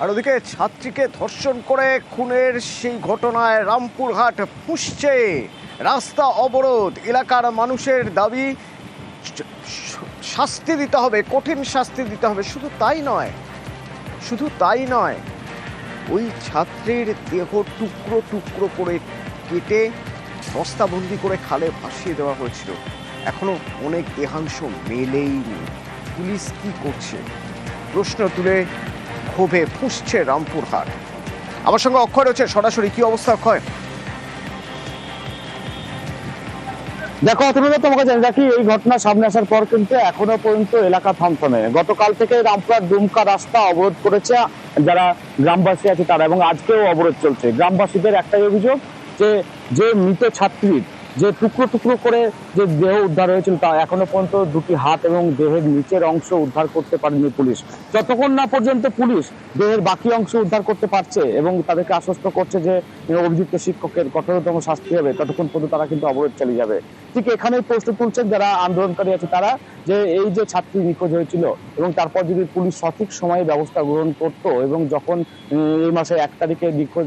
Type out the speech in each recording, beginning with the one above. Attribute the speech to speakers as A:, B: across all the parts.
A: আর ওদিকে ছাত্রীকে ধর্ষণ করে খুনের সেই ঘটনায় রামপুরহাট ফুসছে রাস্তা অবরোধ। এলাকার মানুষের দাবি শাস্তি দিতে হবে, কঠিন শাস্তি দিতে হবে। শুধু তাই নয়, শুধু তাই নয়, ওই ছাত্রীর দেহ টুকরো টুকরো করে কেটে বস্তাবন্দি করে খালে ভাসিয়ে দেওয়া হয়েছিল। এখনও অনেক দেহাংশ মেলেইনি। পুলিশ কি করছে? প্রশ্ন তুলে ক্ষোভে ফুসছে রামপুরহাট আমার সঙ্গে অক্ষয় রয়েছে, সরাসরি কি অবস্থা অক্ষয়?
B: দেখো, অতনুদা, তোমাকে জানি রাখি, এই ঘটনা সামনে আসার পর কিন্তু এখনও পর্যন্ত এলাকা থমথমে গতকাল থেকে রামপুরার দুমকা রাস্তা অবরোধ করেছে যারা গ্রামবাসী আছে তারা, এবং আজকেও অবরোধ চলছে। গ্রামবাসীদের একটাই অভিযোগ যে যে মৃত ছাত্রীর যে টুকরো টুকরো করে যে দেহ উদ্ধার হয়েছিল তা এখনও পর্যন্ত দুটি হাত এবং দেহের নিচের অংশ উদ্ধার করতে পারেনি পুলিশ। যতক্ষণ না পর্যন্ত পুলিশ দেহের বাকি অংশ উদ্ধার করতে পারছে এবং তাদেরকে আশ্বস্ত করছে যে অভিযুক্ত শিক্ষকের কঠোরতম শাস্তি হবে, ততক্ষণ পর্যন্ত তারা কিন্তু অবরোধ চালিয়ে যাবে। ঠিক এখানেই প্রশ্ন তুলছেন যারা আন্দোলনকারী আছে তারা যে এই যে ছাত্রী নিখোঁজ হয়েছিল এবং তারপর যদি পুলিশ সঠিক সময়ে ব্যবস্থা গ্রহণ করত এবং যখন এই মাসের এক তারিখে নিখোঁজ,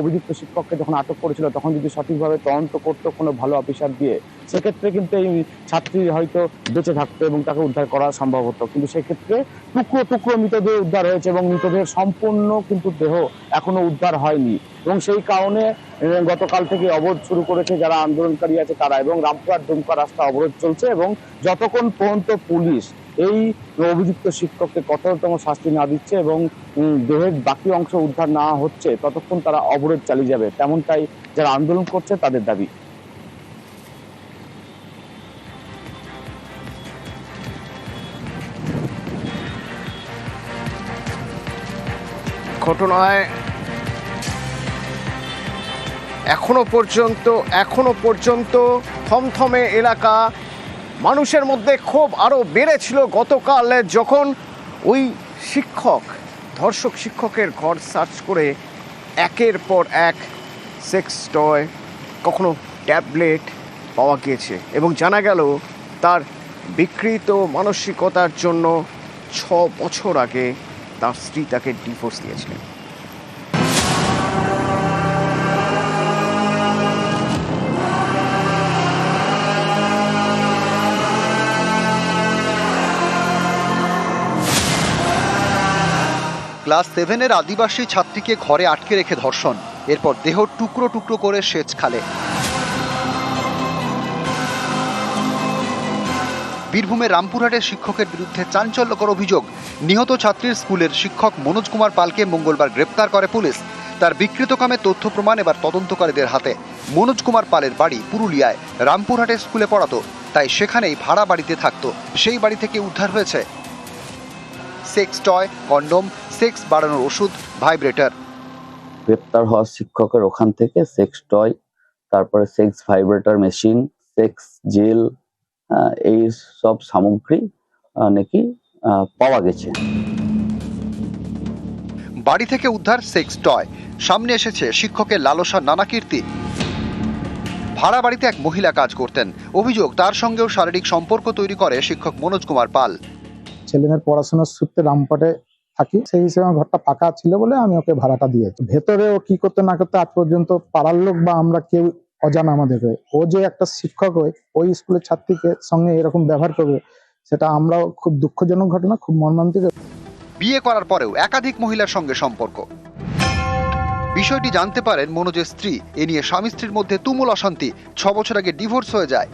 B: অভিযুক্ত শিক্ষককে যখন আটক করেছিল, তখন যদি সঠিকভাবে তদন্ত করতো কোনো ভালো অফিসার দিয়ে, সেক্ষেত্রে কিন্তু এই ছাত্রী হয়তো বেঁচে থাকতো এবং তাকে উদ্ধার করা সম্ভব হতো। কিন্তু সেক্ষেত্রে টুকরো টুকরো মৃতদেহ উদ্ধার হয়েছে এবং মৃতদেহের সম্পূর্ণ কিন্তু দেহ এখনও উদ্ধার হয়নি। এবং সেই কারণে গতকাল থেকে অবরোধ শুরু করেছে যারা আন্দোলনকারী আছে তারা এবং রামপুরহাট দুমকা রাস্তা অবরোধ চলছে এবং যতক্ষণ পর্যন্ত পুলিশ এই অভিযুক্ত শিক্ষককে কঠোরতম শাস্তি না দিচ্ছে এবং দেহের বাকি অংশ উদ্ধার না হচ্ছে, ততক্ষণ তারা অবরোধ চালিয়ে যাবে। তেমনটাই যারা আন্দোলন করছে তাদের দাবি।
A: ঘটনায় এখনও পর্যন্ত এখনও পর্যন্ত থমথমে এলাকা। মানুষের মধ্যে ক্ষোভ আরও বেড়েছিল গতকাল যখন ওই শিক্ষক, ধর্ষক শিক্ষকের ঘর সার্চ করে একের পর এক সেক্স টয়, কখনো ট্যাবলেট পাওয়া গিয়েছে এবং জানা গেল তার বিকৃত মানসিকতার জন্য ছ বছর আগে তার স্ত্রী তাকে ডিভোর্স দিয়েছিলেন
C: ক্লাস সেভেনের আদিবাসী ছাত্রীকে ঘরে আটকে রেখে ধর্ষণ। এরপর দেহ টুকরো টুকরো করে সেচ খালে। বীরভূমের রামপুরহাটের শিক্ষকের বিরুদ্ধে চাঞ্চল্যকর অভিযোগ। নিহত ছাত্রীর স্কুলের শিক্ষক মনোজ কুমার পালকে মঙ্গলবার গ্রেপ্তার করে পুলিশ। তার বিকৃতকামে তথ্য প্রমাণ এবার তদন্তকারীদের হাতে। মনোজ কুমার পালের বাড়ি পুরুলিয়ায়। রামপুরহাটের স্কুলে পড়াতো, তাই সেখানেই ভাড়া বাড়িতে থাকতো। সেই বাড়ি থেকে উদ্ধার হয়েছে। সেক্স টয়, কন্ডোম, সেক্স বাড়ানোর ওষুধ, ভাইব্রেটার।
B: গ্রেপ্তার হওয়া শিক্ষকের ওখান থেকে সেক্স টয়, তারপরে sex vibrator machine, sex gel এই সব সামগ্রী নাকি আহ, পাওয়া গেছে।
C: বাড়ি থেকে উদ্ধার সেক্স টয়। সামনে এসেছে শিক্ষকের লালসা নানা কীর্তি। ভাড়া বাড়িতে এক মহিলা কাজ করতেন। অভিযোগ তার সঙ্গেও শারীরিক সম্পর্ক তৈরি করে শিক্ষক মনোজ কুমার পাল।
D: ছেলেমেয়ের পড়াশোনার সূত্রে রামপাটে থাকি। সেই হিসেবে আমার ঘরটা ফাঁকা ছিল বলে আমি ওকে ভাড়াটা দিয়েছি। ভেতরে ও কি করতে না করতে আজ পর্যন্ত পাড়ার লোক বা আমরা কেউ অজানা আমাদেরকে। ও যে একটা শিক্ষক হয়ে, ওই স্কুলের ছাত্রীকে সঙ্গে এরকম ব্যবহার করবে, সেটা আমরাও খুব দুঃখজনক ঘটনা, খুব মর্মান্তিক।
C: বিয়ে করার পরেও একাধিক মহিলার সঙ্গে সম্পর্ক। বিষয়টি জানতে পারেন মনোজের স্ত্রী। এ নিয়ে স্বামী স্ত্রীর মধ্যে তুমুল অশান্তি। ছ বছর আগে ডিভোর্স হয়ে যায়।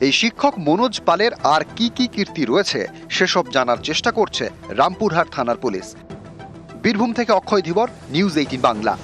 C: এই শিক্ষক মনোজ পালের আর কি কি কীর্তি রয়েছে, সেসব জানার চেষ্টা করছে রামপুরহাট থানার পুলিশ। বীরভূম থেকে অক্ষয় ধীবর, নিউজ এইটিন বাংলা।